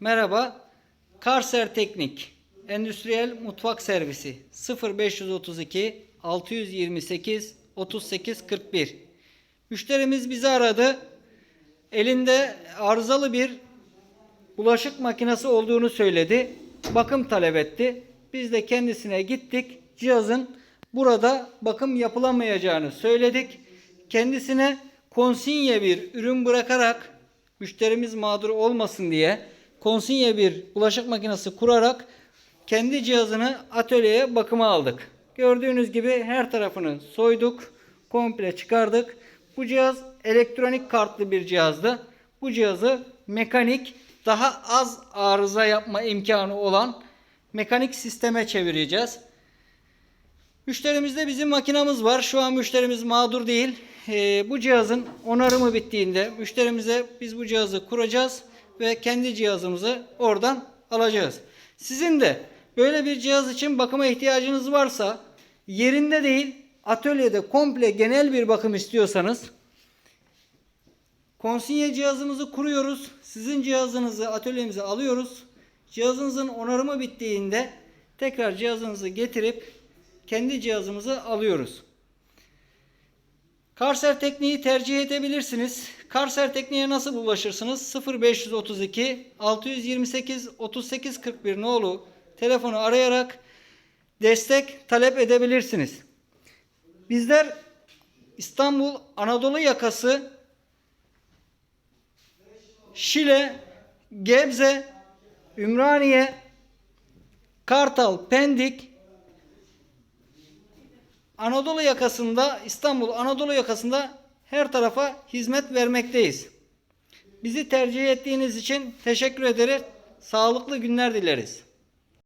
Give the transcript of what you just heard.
Merhaba. Karser Teknik Endüstriyel Mutfak Servisi 0532 628 38 41 Müşterimiz bizi aradı. Elinde arızalı bir bulaşık makinesi olduğunu söyledi. Bakım talep etti. Biz de kendisine gittik. Cihazın burada bakım yapılamayacağını söyledik. Kendisine konsinye bir ürün bırakarak müşterimiz mağdur olmasın diye konsinye bir bulaşık makinesi kurarak kendi cihazını atölyeye bakıma aldık. Gördüğünüz gibi her tarafını soyduk, komple çıkardık. Bu cihaz elektronik kartlı bir cihazdı. Bu cihazı mekanik daha az arıza yapma imkanı olan mekanik sisteme çevireceğiz. Müşterimizde bizim makinamız var. Şu an müşterimiz mağdur değil. Ee, bu cihazın onarımı bittiğinde müşterimize biz bu cihazı kuracağız ve kendi cihazımızı oradan alacağız. Sizin de böyle bir cihaz için bakıma ihtiyacınız varsa yerinde değil atölyede komple genel bir bakım istiyorsanız konsinye cihazımızı kuruyoruz. Sizin cihazınızı atölyemize alıyoruz. Cihazınızın onarımı bittiğinde tekrar cihazınızı getirip kendi cihazımızı alıyoruz. Karser tekniği tercih edebilirsiniz. Karser tekniğe nasıl ulaşırsınız? 0532 628 38 41 nolu telefonu arayarak destek talep edebilirsiniz. Bizler İstanbul Anadolu yakası Şile, Gebze, Ümraniye, Kartal, Pendik, Anadolu yakasında, İstanbul Anadolu yakasında her tarafa hizmet vermekteyiz. Bizi tercih ettiğiniz için teşekkür ederiz. Sağlıklı günler dileriz.